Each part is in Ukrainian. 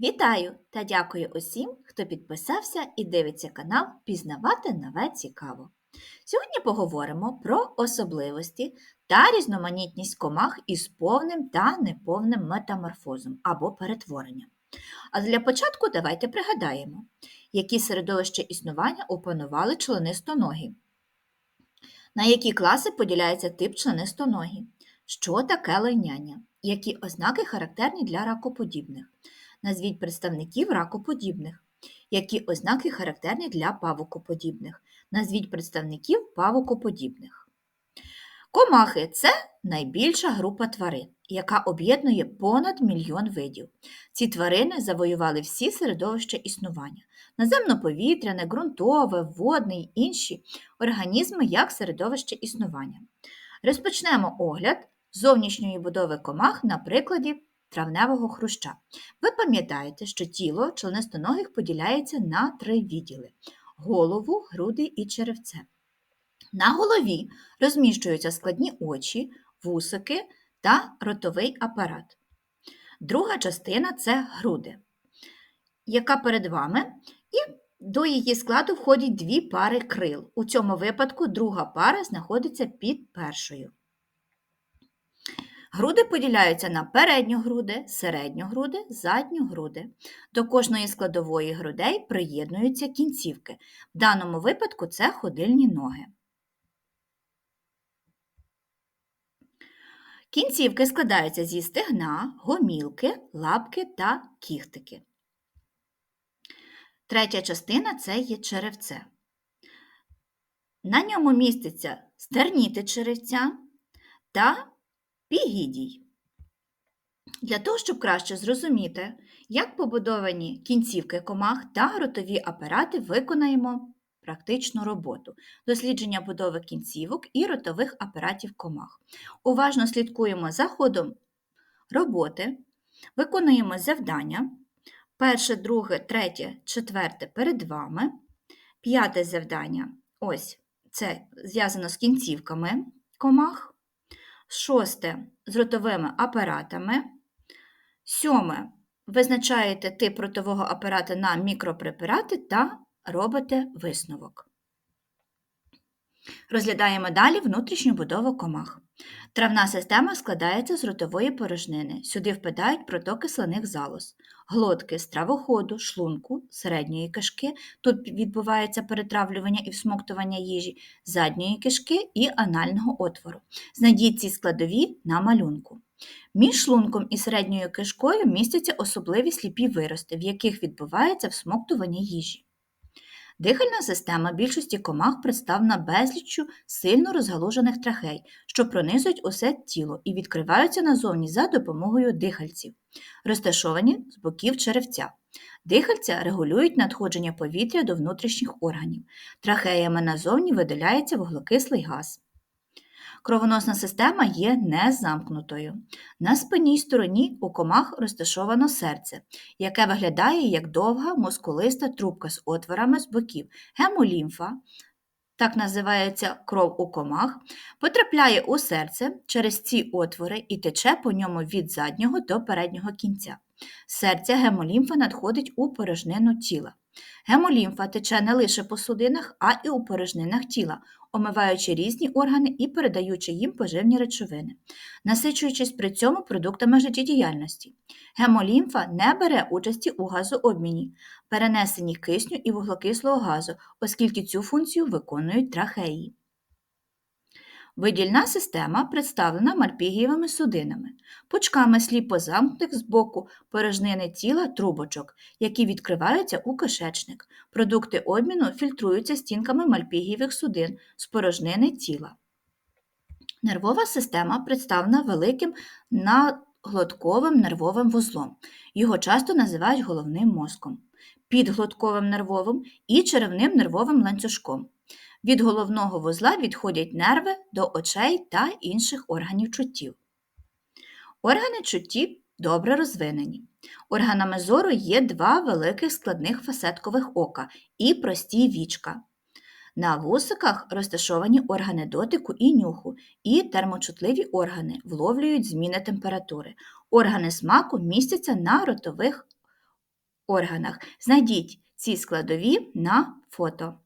Вітаю та дякую усім, хто підписався і дивиться канал Пізнавати нове цікаво. Сьогодні поговоримо про особливості та різноманітність комах із повним та неповним метаморфозом або перетворенням. А для початку давайте пригадаємо, які середовища існування опанували членистоногі, на які класи поділяється тип членистоногі, що таке лайняння, які ознаки характерні для ракоподібних. Назвіть представників ракоподібних. Які ознаки характерні для павукоподібних? Назвіть представників павукоподібних. Комахи це найбільша група тварин, яка об'єднує понад мільйон видів. Ці тварини завоювали всі середовища існування наземно-повітряне, ґрунтове, водне й інші організми як середовище існування. Розпочнемо огляд зовнішньої будови комах на прикладі травневого хруща. Ви пам'ятаєте, що тіло членистоногих поділяється на три відділи голову, груди і черевце. На голові розміщуються складні очі, вусики та ротовий апарат. Друга частина це груди, яка перед вами, і до її складу входять дві пари крил. У цьому випадку друга пара знаходиться під першою. Груди поділяються на передню груди, середню груди, задню груди. До кожної складової грудей приєднуються кінцівки. В даному випадку це ходильні ноги. Кінцівки складаються зі стегна, гомілки, лапки та кіхтики. Третя частина це є черевце. На ньому міститься стерніти черевця та Пігідій. Для того, щоб краще зрозуміти, як побудовані кінцівки комах та ротові апарати, виконаємо практичну роботу дослідження будови кінцівок і ротових апаратів комах. Уважно слідкуємо за ходом роботи, виконуємо завдання. Перше, друге, третє, четверте перед вами. П'яте завдання ось це зв'язано з кінцівками комах шосте з ротовими апаратами. Сьоме визначаєте тип ротового апарата на мікропрепарати та робите висновок. Розглядаємо далі внутрішню будову комах. Травна система складається з ротової порожнини. Сюди впадають протоки сланих залоз, глотки стравоходу, шлунку, середньої кишки. Тут відбувається перетравлювання і всмоктування їжі, задньої кишки і анального отвору. Знайдіть ці складові на малюнку. Між шлунком і середньою кишкою містяться особливі сліпі вирости, в яких відбувається всмоктування їжі. Дихальна система більшості комах представлена безліччю сильно розгалужених трахей, що пронизують усе тіло і відкриваються назовні за допомогою дихальців, розташовані з боків черевця. Дихальця регулюють надходження повітря до внутрішніх органів. Трахеями назовні видаляється вуглекислий газ. Кровоносна система є незамкнутою. На спинній стороні у комах розташовано серце, яке виглядає як довга мускулиста трубка з отворами з боків, гемолімфа, так називається кров у комах, потрапляє у серце через ці отвори і тече по ньому від заднього до переднього кінця. Серця гемолімфа надходить у порожнину тіла. Гемолімфа тече не лише по судинах, а й у порожнинах тіла, омиваючи різні органи і передаючи їм поживні речовини, насичуючись при цьому продуктами життєдіяльності. Гемолімфа не бере участі у газообміні, перенесенні кисню і вуглекислого газу, оскільки цю функцію виконують трахеї. Видільна система представлена мальпігієвими судинами, пучками сліпо замкнутих з боку порожнини тіла трубочок, які відкриваються у кишечник. Продукти обміну фільтруються стінками мальпігієвих судин з порожнини тіла. Нервова система представлена великим наглотковим нервовим вузлом. Його часто називають головним мозком, підглотковим нервовим і черевним нервовим ланцюжком. Від головного вузла відходять нерви до очей та інших органів чуттів. Органи чуттів добре розвинені. Органами зору є два великих складних фасеткових ока і прості вічка. На вусиках розташовані органи дотику і нюху, і термочутливі органи вловлюють зміни температури. Органи смаку містяться на ротових органах. Знайдіть ці складові на фото.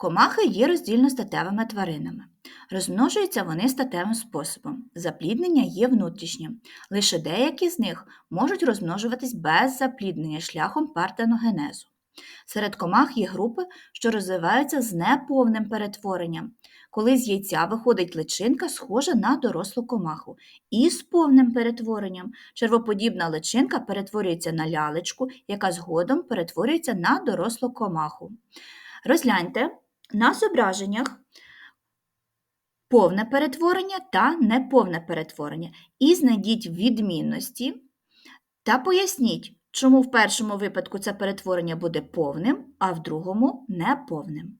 Комахи є роздільностатевими тваринами. Розмножуються вони статевим способом. Запліднення є внутрішнім. Лише деякі з них можуть розмножуватись без запліднення шляхом партеногенезу. Серед комах є групи, що розвиваються з неповним перетворенням, коли з яйця виходить личинка, схожа на дорослу комаху, і з повним перетворенням червоподібна личинка перетворюється на лялечку, яка згодом перетворюється на дорослу комаху. Розгляньте на зображеннях повне перетворення та неповне перетворення і знайдіть відмінності та поясніть, чому в першому випадку це перетворення буде повним, а в другому неповним.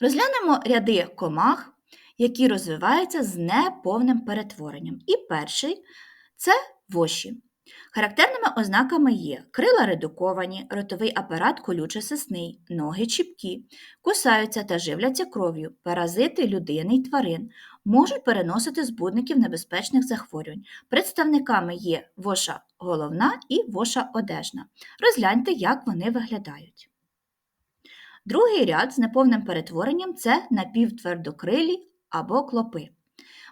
Розглянемо ряди комах, які розвиваються з неповним перетворенням. І перший це воші. Характерними ознаками є крила редуковані, ротовий апарат колюче-сисний, ноги чіпкі, кусаються та живляться кров'ю, паразити людини й тварин, можуть переносити збудників небезпечних захворювань. Представниками є воша головна і воша одежна. Розгляньте, як вони виглядають. Другий ряд з неповним перетворенням це напівтвердокрилі або клопи.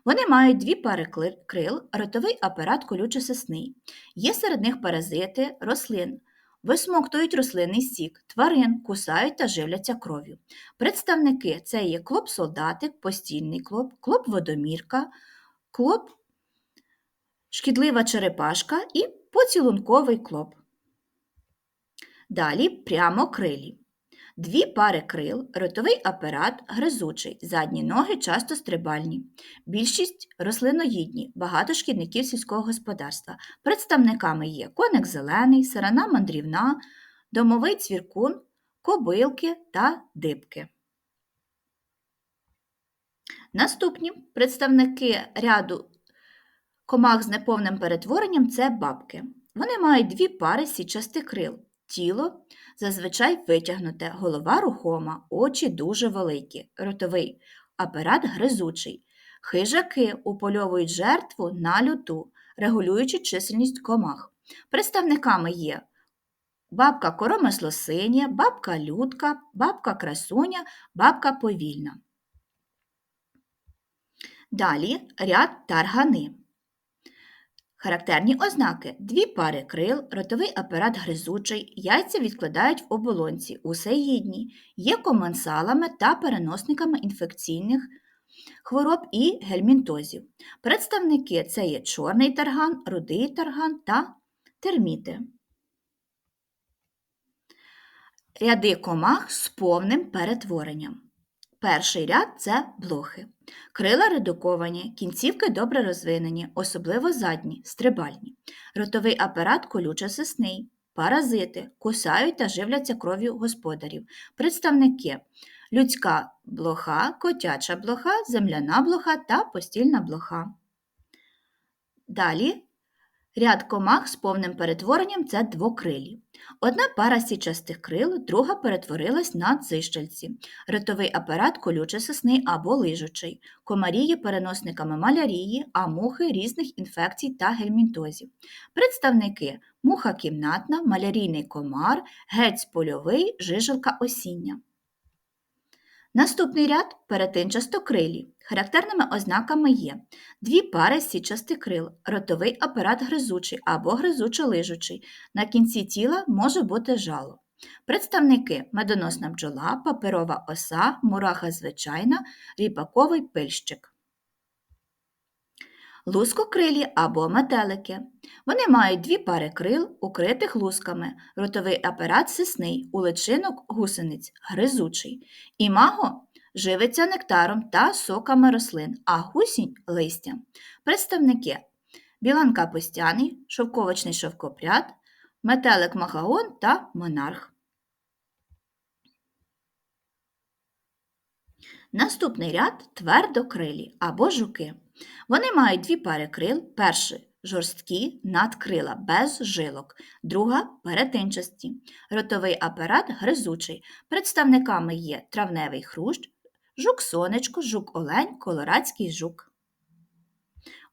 Вони мають дві пари крил, ротовий апарат колюче-сосний. Є серед них паразити, рослин, висмоктують рослинний сік, тварин, кусають та живляться кров'ю. Представники це є клоп-солдатик, постільний клоп, клоп-водомірка, клоп, шкідлива черепашка і поцілунковий клоп. Далі прямокрилі. Дві пари крил, ротовий апарат гризучий, задні ноги часто стрибальні. Більшість рослиноїдні, багато шкідників сільського господарства. Представниками є коник зелений, сирана мандрівна, домовий цвіркун, кобилки та дибки. Наступні представники ряду комах з неповним перетворенням це бабки. Вони мають дві пари січастих крил. Тіло зазвичай витягнуте, голова рухома, очі дуже великі, ротовий апарат гризучий. Хижаки упольовують жертву на люту, регулюючи чисельність комах. Представниками є бабка коромислосиня, бабка людка, бабка красуня, бабка повільна. Далі ряд таргани. Характерні ознаки дві пари крил, ротовий апарат гризучий, яйця відкладають в оболонці, усе гідні, є комансалами та переносниками інфекційних хвороб і гельмінтозів. Представники це є чорний тарган, рудий тарган та терміти. Ряди комах з повним перетворенням. Перший ряд це блохи. Крила редуковані, кінцівки добре розвинені, особливо задні, стрибальні. Ротовий апарат колюче-сисний, паразити, кусають та живляться кров'ю господарів. Представники людська блоха, котяча блоха, земляна блоха та постільна блоха. Далі Ряд комах з повним перетворенням це двокрилі. Одна пара січастих крил, друга перетворилась на цищельці, ротовий апарат колюче-сосний або лижучий, комарі є переносниками малярії, а мухи різних інфекцій та гельмінтозів. Представники муха кімнатна, малярійний комар, гець польовий, жижелка осіння. Наступний ряд перетинчастокрилі. Характерними ознаками є дві пари січастих крил, ротовий апарат гризучий або гризучо-лижучий. На кінці тіла може бути жало. Представники медоносна бджола, паперова оса, мураха звичайна, ріпаковий пильщик. Лускокрилі або метелики. Вони мають дві пари крил, укритих лусками, ротовий апарат сисний, у личинок гусениць, гризучий. Імаго живиться нектаром та соками рослин, а гусінь листям. Представники біланка постяний, шовковочний шовкопряд, метелик махагон та монарх. Наступний ряд твердокрилі або жуки. Вони мають дві пари крил. Перший жорсткі надкрила без жилок, друга перетинчасті. Ротовий апарат гризучий. Представниками є травневий хрущ, жук сонечко, жук олень, колорадський жук.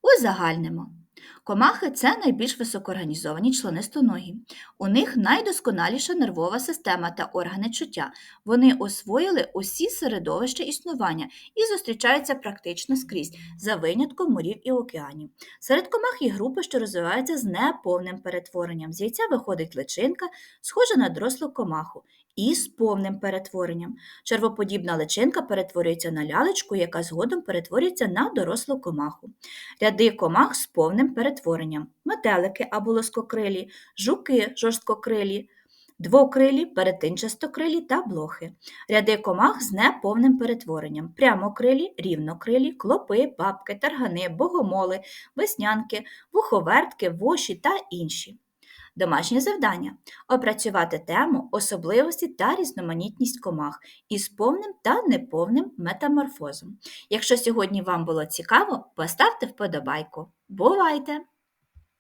Узагальнимо. Комахи це найбільш високоорганізовані членистоногі. У них найдосконаліша нервова система та органи чуття. Вони освоїли усі середовища існування і зустрічаються практично скрізь, за винятком морів і океанів. Серед комах є групи, що розвиваються з неповним перетворенням. З яйця виходить личинка, схожа на дорослу комаху, і з повним перетворенням. Червоподібна личинка перетворюється на лялечку, яка згодом перетворюється на дорослу комаху. Ряди комах з повним перетворенням: метелики або лоскокрилі, жуки жорсткокрилі, двокрилі, перетинчастокрилі та блохи. Ряди комах з неповним перетворенням: прямокрилі, рівнокрилі, клопи, бабки, таргани, богомоли, веснянки, вуховертки, воші та інші. Домашнє завдання опрацювати тему особливості та різноманітність комах із повним та неповним метаморфозом. Якщо сьогодні вам було цікаво, поставте вподобайку. Бувайте!